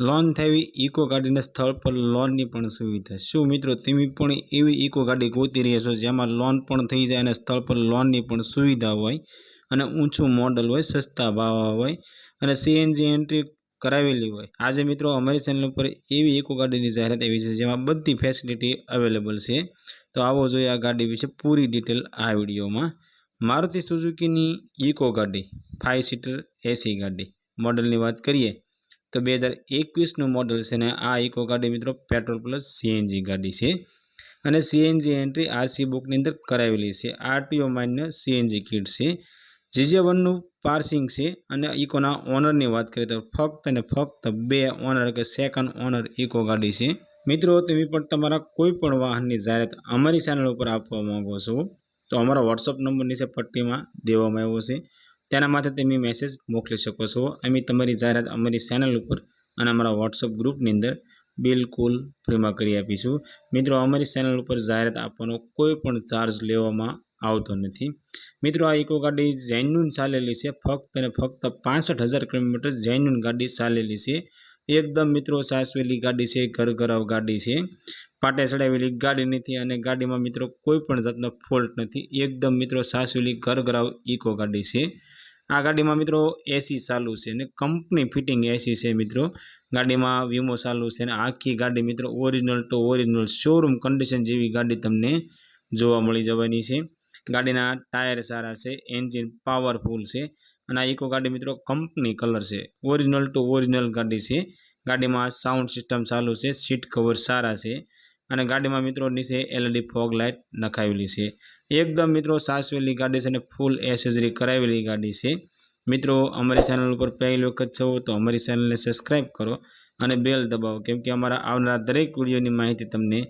Loan થવી eco ગાડીના સ્થળ પર લોનની પણ સુવિધા. શું મિત્રો, તમે પણ એવી ઇકો ગાડી ગોતી રહ્યા છો જેમાં લોન પણ થઈ જાય અને સ્થળ પર લોનની પણ સુવિધા હોય? અને ઊંચું મોડલ હોય, સસ્તા ભાવ હોય અને સીએનજી એન્ટ્રી કરાવેલી હોય. આજે મિત્રો અમારી ચેનલ ઉપર એવી ઇકો ગાડીની જાહેરાત એવી છે જેમાં બધી ફેસિલિટી અવેલેબલ છે. તો આવો જોઈએ આ ગાડી વિશે પૂરી ડિટેલ આ વિડીયોમાં. મારુતિ સુઝુકીની ઇકો ગાડી ફાઇવ સીટર એસી ગાડી. મોડલની વાત કરીએ તો બે હજાર એકવીસનું મોડલ છે ને, આ ઇકો ગાડી મિત્રો પેટ્રોલ પ્લસ સીએનજી ગાડી છે. અને સીએનજી એન્ટ્રી આરસી બુકની અંદર કરાવેલી છે. આરટીઓ માન્ય સીએનજી કિટ છે. જીજે વનનું પાર્સિંગ છે અને ઇકોના ઓનરની વાત કરીએ તો ફક્ત અને ફક્ત બે ઓનર કે સેકન્ડ ઓનર ઇકો ગાડી છે. મિત્રો, તમે પણ તમારા કોઈ પણ વાહનની જાહેરાત અમારી ચેનલ ઉપર આપવા માંગો છો, તો અમારો વોટ્સઅપ નંબર નીચે પટ્ટીમાં દેવામાં આવ્યો છે. તેના માટે તમે મેસેજ મોકલી શકો છો. અમે તમારી જાહેરાત અમારી ચેનલ ઉપર અને અમારા વોટ્સઅપ ગ્રુપની અંદર બિલકુલ ફ્રીમાં કરી આપીશું. મિત્રો, અમારી ચેનલ ઉપર જાહેરાત આપવાનો કોઈ પણ ચાર્જ લેવામાં આવતો નથી. મિત્રો, આ ઇકો ગાડી જૈન્યુન ચાલેલી છે. ફક્ત અને ફક્ત પાસઠ હજાર કિલોમીટર જૈન્યુન ગાડી ચાલેલી છે. એકદમ મિત્રો સાસવેલી ગાડી છે ઘર ઘરાવ ગાડી છે. પાટે ચડાવેલી ગાડી નથી અને ગાડીમાં મિત્રો કોઈ પણ જાતનો ફોલ્ટ નથી. એકદમ મિત્રો સાસવેલી ઘર ઘરાવ ઇકો ગાડી છે. આ ગાડીમાં મિત્રો એસી ચાલુ છે અને કંપની ફિટિંગ એસી છે મિત્રો. ગાડીમાં વીમો ચાલુ છે અને આખી ગાડી મિત્રો original to original showroom condition જેવી ગાડી તમને જોવા મળી જવાની છે. ગાડીના ટાયર સારા છે એન્જિન પાવરફુલ છે અને આ ઇકો ગાડી મિત્રો કંપની કલર છે. ઓરિજિનલ ટુ ઓરિજિનલ ગાડી છે. ગાડીમાં સાઉન્ડ સિસ્ટમ ચાલુ છે સીટ કવર સારા છે. અને ગાડીમાં મિત્રો નીચે એલઈડી ફોગ લાઇટ નખાવેલી છે. એકદમ મિત્રો સાસવેલી ગાડી છે અને ફૂલ એસેસરી કરાવેલી ગાડી છે. મિત્રો અમારી ચેનલ ઉપર પહેલી વખત છો તો અમારી ચેનલને સબસ્ક્રાઈબ કરો અને બેલ દબાવો કેમ કે અમારા આવનારા દરેક વિડીયોની માહિતી તમને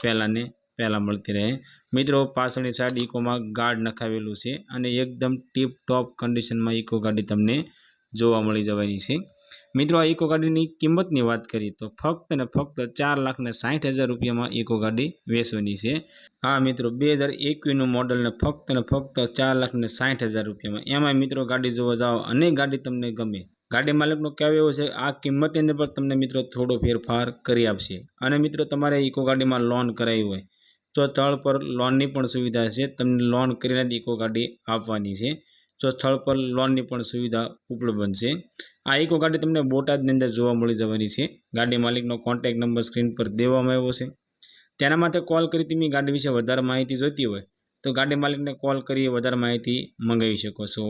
પહેલાંને પહેલાં મળતી રહે. મિત્રો પાછળની સાઈડ ઇકોમાં ગાર્ડ નખાવેલું છે અને એકદમ ટીપ ટોપ કન્ડિશનમાં ઇકો ગાડી તમને જોવા મળી જવાની છે. મિત્રો, આ ઇકો ગાડીની કિંમતની વાત કરીએ તો ફક્ત ને ફક્ત ચાર લાખ ને સાઠ હજાર રૂપિયામાં ઇકો ગાડી વેચવાની છે. હા મિત્રો, બે હજાર એકવીસનું મોડલ ને ફક્ત ને ફક્ત ચાર લાખ ને સાઠ હજાર રૂપિયામાં. એમાં મિત્રો, ગાડી જોવા જાઓ, અને ગાડી તમને ગમે. ગાડી માલિકનો કહેવું એવો છે, આ કિંમતની અંદર પણ તમને મિત્રો થોડો ફેરફાર કરી આપશે. અને મિત્રો, તમારે ઇકો ગાડીમાં લોન કરાવી હોય, તો તળ પર લોનની પણ સુવિધા છે. તમને લોન કરીને જ ઇકો ગાડી આપવાની છે. જો સ્થળ પર લોનની પણ સુવિધા ઉપલબ્ધ બનશે આ ઇકો ગાડી તમને બોટાદની અંદર જોવા મળી જવાની છે. ગાડી માલિકનો કોન્ટેક્ટ નંબર સ્ક્રીન પર દેવામાં આવ્યો છે. તેના માટે કોલ કરી તમે ગાડી વિશે વધારે માહિતી જોઈતી હોય તો ગાડી માલિકને કોલ કરી વધારે માહિતી મંગાવી શકો છો.